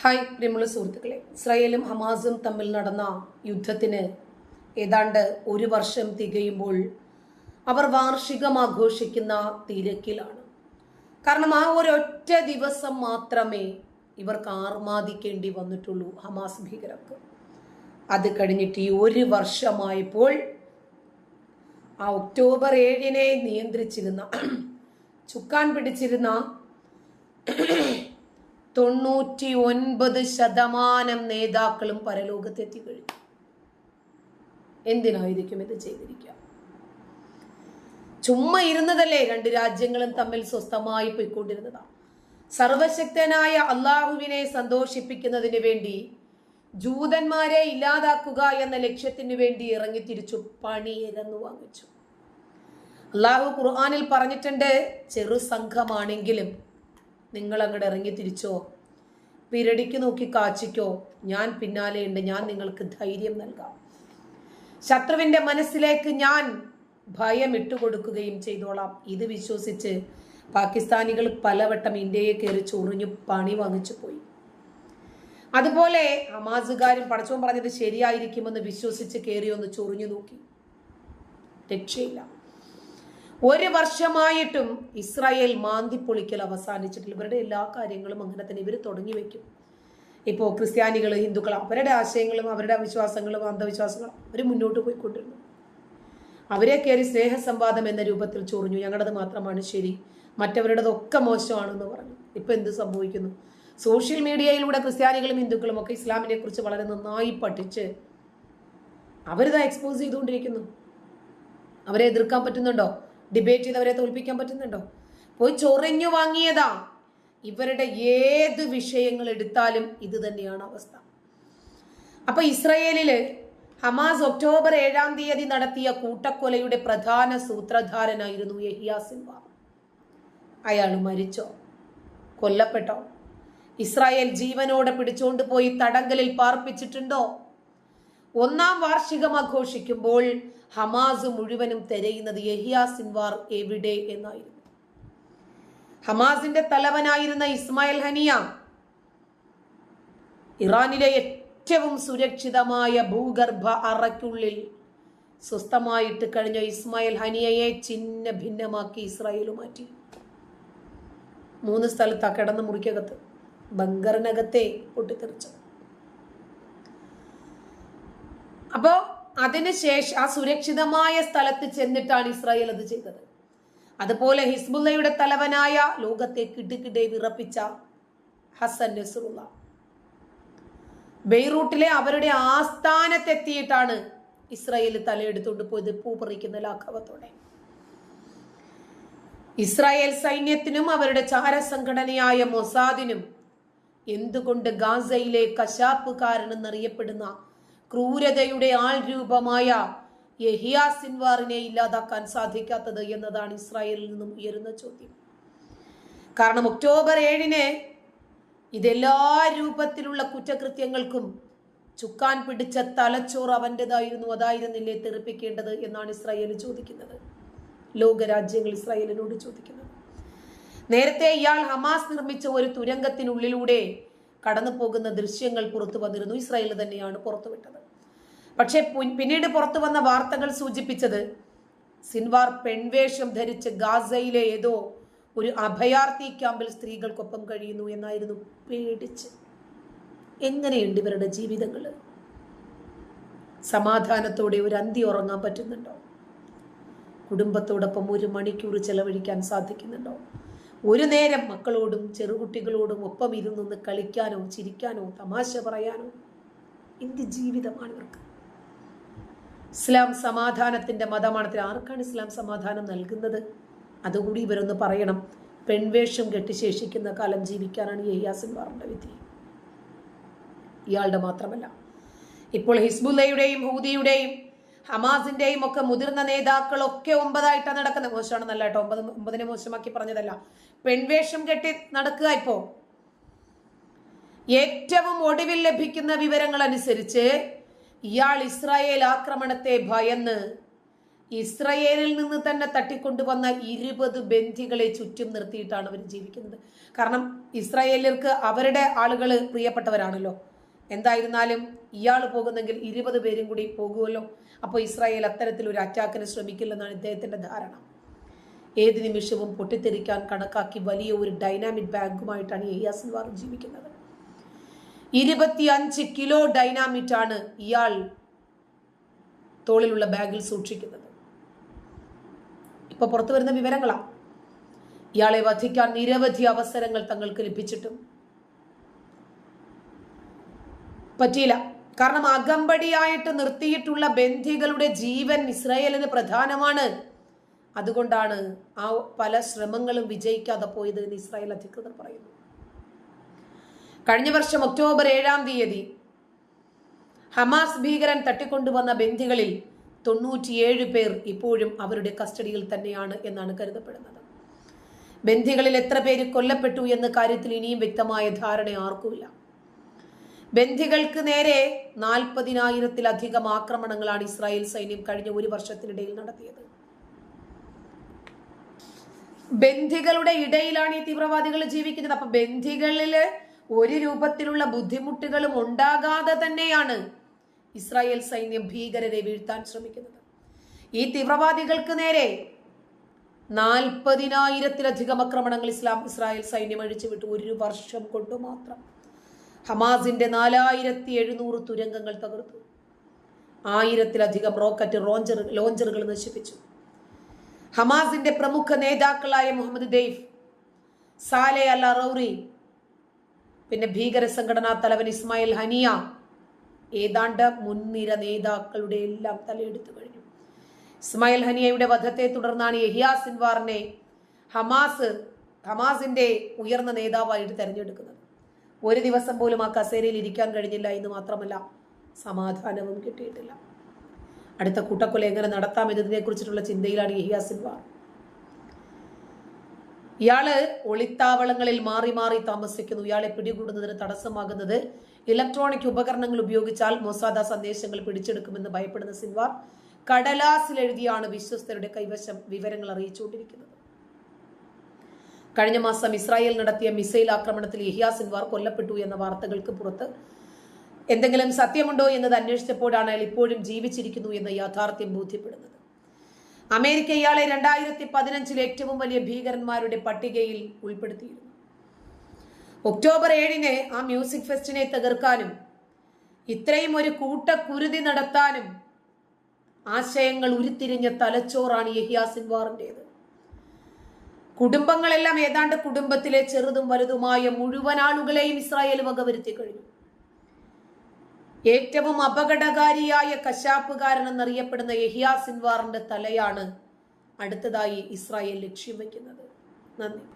Hi പ്രിയമുള്ള സുഹൃത്തുക്കളെ. ഇസ്രായേലും ഹമാസും തമ്മിൽ നടന്ന യുദ്ധത്തിന് ഏതാണ്ട് ഒരു വർഷം തികയുമ്പോൾ അവർ വാർഷികം ആഘോഷിക്കുന്ന തിരക്കിലാണ്. കാരണം ആ ഒരൊറ്റ ദിവസം മാത്രമേ ഇവർക്ക് ആർമാദിക്കേണ്ടി വന്നിട്ടുള്ളൂ ഹമാസ് ഭീകരർക്ക്. അത് കഴിഞ്ഞിട്ട് ഈ ഒരു വർഷമായപ്പോൾ ആ ഒക്ടോബർ ഏഴിനെ നിയന്ത്രിച്ചിരുന്ന ചുക്കാൻ പിടിച്ചിരുന്ന തൊണ്ണൂറ്റി ഒൻപത് ശതമാനം നേതാക്കളും പരലോകത്തെത്തി കഴിഞ്ഞു എന്തിനായിരിക്കും ഇത് ചെയ്തിരിക്കുക? ചുമ്മ ഇരുന്നതല്ലേ രണ്ട് രാജ്യങ്ങളും തമ്മിൽ സ്വസ്ഥമായി പോയിക്കൊണ്ടിരുന്നതാണ് സർവശക്തനായ അള്ളാഹുവിനെ സന്തോഷിപ്പിക്കുന്നതിന് വേണ്ടി ജൂതന്മാരെ ഇല്ലാതാക്കുക എന്ന ലക്ഷ്യത്തിന് വേണ്ടി ഇറങ്ങി തിരിച്ചു പണിയിരന്നു വാങ്ങിച്ചു. അള്ളാഹു ഖുർആാനിൽ പറഞ്ഞിട്ടുണ്ട് ചെറു സംഘമാണെങ്കിലും നിങ്ങൾ അങ്ങോട്ട് ഇറങ്ങി തിരിച്ചോ? പിരടിക്ക് നോക്കി കാച്ചിക്കോ? ഞാൻ പിന്നാലെയുണ്ട് ഞാൻ നിങ്ങൾക്ക് ധൈര്യം നൽകാം. ശത്രുവിന്റെ മനസ്സിലേക്ക് ഞാൻ ഭയം ഇട്ടുകൊടുക്കുകയും ചെയ്തോളാം. ഇത് വിശ്വസിച്ച് പാകിസ്ഥാനികൾ പലവട്ടം ഇന്ത്യയെ കയറി ചൊറിഞ്ഞു പണി വാങ്ങിച്ചു പോയി. അതുപോലെ ഹമാസുകാരും പടച്ചവും പറഞ്ഞത് ശരിയായിരിക്കുമെന്ന് വിശ്വസിച്ച് കയറി ഒന്ന് ചൊറിഞ്ഞു നോക്കി. രക്ഷയില്ല. ഒരു വർഷമായിട്ടും ഇസ്രായേൽ മാന്തിപ്പൊളിക്കൽ അവസാനിച്ചിട്ടില്ല. ഇവരുടെ എല്ലാ കാര്യങ്ങളും അങ്ങനെ തന്നെ ഇവർ തുടങ്ങി വെക്കും. ഇപ്പോൾ ക്രിസ്ത്യാനികൾ ഹിന്ദുക്കൾ അവരുടെ ആശയങ്ങളും അവരുടെ വിശ്വാസങ്ങളും അന്ധവിശ്വാസങ്ങളും അവർ മുന്നോട്ട് പോയിക്കൊണ്ടിരുന്നു. അവരെ കയറി സ്നേഹസംവാദം എന്ന രൂപത്തിൽ ചൊറിഞ്ഞു. ഞങ്ങളുടേത് മാത്രമാണ് ശരി. മറ്റവരുടേതൊക്കെ മോശമാണെന്ന് പറഞ്ഞു. ഇപ്പം എന്ത് സംഭവിക്കുന്നു? സോഷ്യൽ മീഡിയയിലൂടെ ക്രിസ്ത്യാനികളും ഹിന്ദുക്കളും ഒക്കെ ഇസ്ലാമിനെ കുറിച്ച് വളരെ നന്നായി പഠിച്ച് അവരിതാ എക്സ്പോസ് ചെയ്തുകൊണ്ടിരിക്കുന്നു. അവരെ എതിർക്കാൻ പറ്റുന്നുണ്ടോ? ഡിബേറ്റ് ചെയ്ത് അവരെ തോൽപ്പിക്കാൻ പറ്റുന്നുണ്ടോ? പോയി ചൊറിഞ്ഞു വാങ്ങിയതാ. ഇവരുടെ ഏത് വിഷയങ്ങൾ എടുത്താലും ഇത് തന്നെയാണ് അവസ്ഥ. അപ്പൊ ഇസ്രയേലിൽ ഹമാസ് ഒക്ടോബർ ഏഴാം തീയതി നടത്തിയ കൂട്ടക്കൊലയുടെ പ്രധാന സൂത്രധാരനായിരുന്നു യഹിയ അയാൾ മരിച്ചോ? കൊല്ലപ്പെട്ടോ? ഇസ്രായേൽ ജീവനോടെ പിടിച്ചുകൊണ്ട് പോയി തടങ്കലിൽ പാർപ്പിച്ചിട്ടുണ്ടോ? ഒന്നാം വാർഷികം ആഘോഷിക്കുമ്പോൾ ഹമാസ് മുഴുവനും തിരയുന്നത് യഹിയ സിൻവാർ എവിടെ എന്നായിരുന്നു. ഹമാസിന്റെ തലവനായിരുന്ന ഇസ്മായിൽ ഹനിയ ഇറാനിലെ ഏറ്റവും സുരക്ഷിതമായ ഭൂഗർഭ അറയ്ക്കുള്ളിൽ സ്വസ്ഥമായിട്ട് കഴിഞ്ഞ ഇസ്മായിൽ ഹനിയയെ ചിന്ന ഭിന്നമാക്കി ഇസ്രായേൽ മാറ്റി. മൂന്ന് സ്ഥലത്താ കിടന്ന മുറിക്കകത്ത് ബങ്കറിനകത്തെ പൊട്ടിത്തെറിച്ചത്. അപ്പോ അതിനുശേഷം ആ സുരക്ഷിതമായ സ്ഥലത്ത് ചെന്നിട്ടാണ് ഇസ്രായേൽ അത് ചെയ്തത്. അതുപോലെ ഹിസ്ബുല്ലയുടെ തലവനായ ലോകത്തെ കിടുകിടെ വിറപ്പിച്ച ഹസൻ നസറുള്ള. ബെയ്റൂട്ടിലെ അവരുടെ ആസ്ഥാനത്തെത്തിയിട്ടാണ് ഇസ്രായേൽ തലയെടുത്തുകൊണ്ട് പോയത് പൂ പറിക്കുന്ന ലാഘവത്തോടെ. ഇസ്രായേൽ സൈന്യത്തിനും അവരുടെ ചാരസംഘടനയായ മൊസാദിനും എന്തുകൊണ്ട് ഗാസയിലെ കശാപ്പുകാരനെന്നറിയപ്പെടുന്ന ക്രൂരതയുടെ ആൾ രൂപമായ യഹിയ സിൻവാറിനെ ഇല്ലാതാക്കാൻ സാധിക്കാത്തത് എന്നതാണ് ഇസ്രായേലിൽ നിന്നും ഉയരുന്ന ചോദ്യം. കാരണം ഒക്ടോബർ ഏഴിന് ഇതെല്ലാ രൂപത്തിലുള്ള കുറ്റകൃത്യങ്ങൾക്കും ചുക്കാൻ പിടിച്ച തലച്ചോറ് അവന്റെതായിരുന്നു. അതായിരുന്നില്ലേ തെറിപ്പിക്കേണ്ടത് എന്നാണ് ഇസ്രായേൽ ചോദിക്കുന്നത്. ലോകരാജ്യങ്ങൾ ഇസ്രായേലിനോട് ചോദിക്കുന്നത്. നേരത്തെ ഇയാൾ ഹമാസ് നിർമ്മിച്ച ഒരു തുരങ്കത്തിനുള്ളിലൂടെ കടന്നു പോകുന്ന ദൃശ്യങ്ങൾ പുറത്തു വന്നിരുന്നു. ഇസ്രായേൽ തന്നെയാണ് പുറത്തുവിട്ടത്. പക്ഷേ പിന്നീട് പുറത്തു വന്ന വാർത്തകൾ സൂചിപ്പിച്ചത് സിൻവാർ പെൺവേഷം ധരിച്ച് ഗാസയിലെ ഏതോ ഒരു അഭയാർത്ഥി ക്യാമ്പിൽ സ്ത്രീകൾക്കൊപ്പം കഴിയുന്നു എന്നായിരുന്നു പേടിച്ച്. എങ്ങനെയുണ്ട് ഇവരുടെ ജീവിതങ്ങൾ സമാധാനത്തോടെ ഒരു അന്തി ഉറങ്ങാൻ പറ്റുന്നുണ്ടോ? കുടുംബത്തോടൊപ്പം ഒരു മണിക്കൂർ ചെലവഴിക്കാൻ സാധിക്കുന്നുണ്ടോ? ഒരു നേരം മക്കളോടും ചെറുകുട്ടികളോടും ഒപ്പം ഇരുന്നൊന്ന് കളിക്കാനോ ചിരിക്കാനോ തമാശ പറയാനോ എന്ത് ജീവിതമാണ് ഇവർക്ക്. ഇസ്ലാം സമാധാനത്തിന്റെ മതമാണ്. ആർക്കാണ് ഇസ്ലാം സമാധാനം നൽകുന്നത്? അതുകൂടി ഇവരൊന്ന് പറയണം. പെൺവേഷം കെട്ടി ശേഷിക്കുന്ന കാലം ജീവിക്കാനാണ് യഹിയാസിൻവാറിന്റെ വിധി. ഇയാളുടെ മാത്രമല്ല. ഇപ്പോൾ ഹിസ്ബുല്ലയുടെയും ഹൂദിയുടെയും ഹമാസിന്റെയും ഒക്കെ മുതിർന്ന നേതാക്കളൊക്കെ ഒമ്പതായിട്ടാണ് നടക്കുന്നത്. മോശമാണ് നല്ല കേട്ടോ ഒമ്പത് ഒമ്പതിനെ മോശമാക്കി പറഞ്ഞതല്ല. പെൺവേഷം കെട്ടി നടക്കുക ഇപ്പോ. ഏറ്റവും ഒടുവിൽ ലഭിക്കുന്ന വിവരങ്ങൾ അനുസരിച്ച് ഇയാൾ ഇസ്രായേൽ ആക്രമണത്തെ ഭയന്ന് ഇസ്രയേലിൽ നിന്ന് തന്നെ തട്ടിക്കൊണ്ടുവന്ന ഇരുപത് ബന്ധികളെ ചുറ്റും നിർത്തിയിട്ടാണ് അവർ ജീവിക്കുന്നത്. കാരണം ഇസ്രായേലിയർക്ക് അവരുടെ ആളുകൾ പ്രിയപ്പെട്ടവരാണല്ലോ. എന്തായിരുന്നാലും ഇയാൾ പോകുന്നെങ്കിൽ ഇരുപത് പേരും കൂടി പോകുമല്ലോ. അപ്പോൾ ഇസ്രായേൽ അത്തരത്തിലൊരു അറ്റാക്കിന് ശ്രമിക്കില്ലെന്നാണ് ഇദ്ദേഹത്തിന്റെ ധാരണ. ഏത് നിമിഷവും പൊട്ടിത്തെറിക്കാൻ കണക്കാക്കി വലിയ ഒരു ഡൈനാമിക് ബാങ്കുമായിട്ടാണ് യഹിയ സിൻവാർ ജീവിക്കുന്നത്. ഇരുപത്തിയഞ്ച് കിലോ ഡൈനാമിറ്റ് ആണ് ഇയാൾ തോളിലുള്ള ബാഗിൽ സൂക്ഷിക്കുന്നത്. ഇപ്പൊ പുറത്തു വരുന്ന വിവരങ്ങളാണ് ഇയാളെ വധിക്കാൻ നിരവധി അവസരങ്ങൾ തങ്ങൾക്ക് ലഭിച്ചിട്ടും പറ്റിയില്ല. കാരണം അകമ്പടിയായിട്ട് നിർത്തിയിട്ടുള്ള ബന്ധികളുടെ ജീവൻ ഇസ്രായേലിന് പ്രധാനമാണ്. അതുകൊണ്ടാണ് ആ പല ശ്രമങ്ങളും വിജയിക്കാതെ പോയത് എന്ന് ഇസ്രായേൽ അധികൃതർ പറയുന്നു. കഴിഞ്ഞ വർഷം ഒക്ടോബർ ഏഴാം തീയതി ഹമാസ് ഭീകരൻ തട്ടിക്കൊണ്ടുവന്ന ബന്ധികളിൽ തൊണ്ണൂറ്റിയേഴ് പേർ ഇപ്പോഴും അവരുടെ കസ്റ്റഡിയിൽ തന്നെയാണ് എന്നാണ് കരുതപ്പെടുന്നത്. ബന്ധികളിൽ എത്ര പേര് കൊല്ലപ്പെട്ടു എന്ന കാര്യത്തിൽ ഇനിയും വ്യക്തമായ ധാരണ ആർക്കുമില്ല. ബന്ധികൾക്ക് നേരെ നാൽപ്പതിനായിരത്തിലധികം ആക്രമണങ്ങളാണ് ഇസ്രായേൽ സൈന്യം കഴിഞ്ഞ ഒരു വർഷത്തിനിടയിൽ നടത്തിയത്. ബന്ധികളുടെ ഇടയിലാണ് ഈ തീവ്രവാദികൾ ജീവിക്കുന്നത്. അപ്പൊ ബന്ധികളിൽ ഒരു രൂപത്തിലുള്ള ബുദ്ധിമുട്ടുകളും ഉണ്ടാകാതെ തന്നെയാണ് ഇസ്രായേൽ സൈന്യം ഭീകരരെ വീഴ്ത്താൻ ശ്രമിക്കുന്നത്. ഈ തീവ്രവാദികൾക്ക് നേരെ നാൽപ്പതിനായിരത്തിലധികം ആക്രമണങ്ങൾ ഇസ്ലാം ഇസ്രായേൽ സൈന്യം അഴിച്ചുവിട്ടു. ഒരു വർഷം കൊണ്ട് മാത്രം. ഹമാസിന്റെ നാലായിരത്തി എഴുന്നൂറ് തുരങ്കങ്ങൾ തകർത്തു. ആയിരത്തിലധികം റോക്കറ്റ് റോഞ്ചർ ലോഞ്ചറുകൾ നശിപ്പിച്ചു. ഹമാസിന്റെ പ്രമുഖ നേതാക്കളായ Mohammed Deif Saleh al Arouri പിന്നെ ഭീകര സംഘടനാ തലവൻ ഇസ്മായിൽ ഹനിയ ഏതാണ്ട് മുൻനിര നേതാക്കളുടെ എല്ലാം തലയെടുത്തു കഴിഞ്ഞു. ഇസ്മായിൽ ഹനിയയുടെ വധത്തെ തുടർന്നാണ് യഹിയ സിൻവാറിനെ ഹമാസ് ഹമാസിന്റെ ഉയർന്ന നേതാവായിട്ട് തെരഞ്ഞെടുക്കുന്നത്. ഒരു ദിവസം പോലും ആ കസേരയിൽ ഇരിക്കാൻ കഴിഞ്ഞില്ല എന്ന് മാത്രമല്ല സമാധാനവും കിട്ടിയിട്ടില്ല. അടുത്ത കൂട്ടക്കൊല എങ്ങനെ നടത്താം എന്നതിനെ കുറിച്ചിട്ടുള്ള ചിന്തയിലാണ് യഹിയ സിൻവാർ ഇയാൾ ഒളിത്താവളങ്ങളിൽ മാറി മാറി താമസിക്കുന്നു. ഇയാളെ പിടികൂടുന്നതിന് തടസ്സമാകുന്നത് ഇലക്ട്രോണിക് ഉപകരണങ്ങൾ ഉപയോഗിച്ചാൽ മൊസാദ സന്ദേശങ്ങൾ പിടിച്ചെടുക്കുമെന്ന് ഭയപ്പെടുന്ന സിൻവാർ കടലാസിൽ എഴുതിയാണ് വിശ്വസ്തരുടെ കൈവശം വിവരങ്ങൾ അറിയിച്ചുകൊണ്ടിരിക്കുന്നത്. കഴിഞ്ഞ മാസം ഇസ്രായേൽ നടത്തിയ മിസൈൽ ആക്രമണത്തിൽ യഹിയ സിൻവാർ കൊല്ലപ്പെട്ടു എന്ന വാർത്തകൾക്ക് പുറത്ത് എന്തെങ്കിലും സത്യമുണ്ടോ എന്നത് അന്വേഷിച്ചപ്പോഴാണ് അയാൾ ഇപ്പോഴും ജീവിച്ചിരിക്കുന്നു എന്ന യാഥാർത്ഥ്യം ബോധ്യപ്പെടുന്നത്. അമേരിക്ക ഇയാളെ രണ്ടായിരത്തി പതിനഞ്ചിൽ ഏറ്റവും വലിയ ഭീകരന്മാരുടെ പട്ടികയിൽ ഉൾപ്പെടുത്തിയിരുന്നു. ഒക്ടോബർ ഏഴിന് ആ മ്യൂസിക് ഫെസ്റ്റിനെ തകർക്കാനും ഇത്രയും ഒരു കൂട്ടക്കുരുതി നടത്താനും ആശയങ്ങൾ ഉരുത്തിരിഞ്ഞ തലച്ചോറാണ് യഹിയ സിൻവാറിന്റെത്. കുടുംബങ്ങളെല്ലാം ഏതാണ്ട് കുടുംബത്തിലെ ചെറുതും വലുതുമായ മുഴുവൻ ആളുകളെയും ഇസ്രായേൽ വകവരുത്തി കഴിഞ്ഞു. ഏറ്റവും അപകടകാരിയായ കശാപ്പുകാരൻ എന്നറിയപ്പെടുന്ന യഹിയാ സിൻവാറിന്റെ തലയാണ് അടുത്തതായി ഇസ്രായേൽ ലക്ഷ്യം വയ്ക്കുന്നത്. നന്ദി.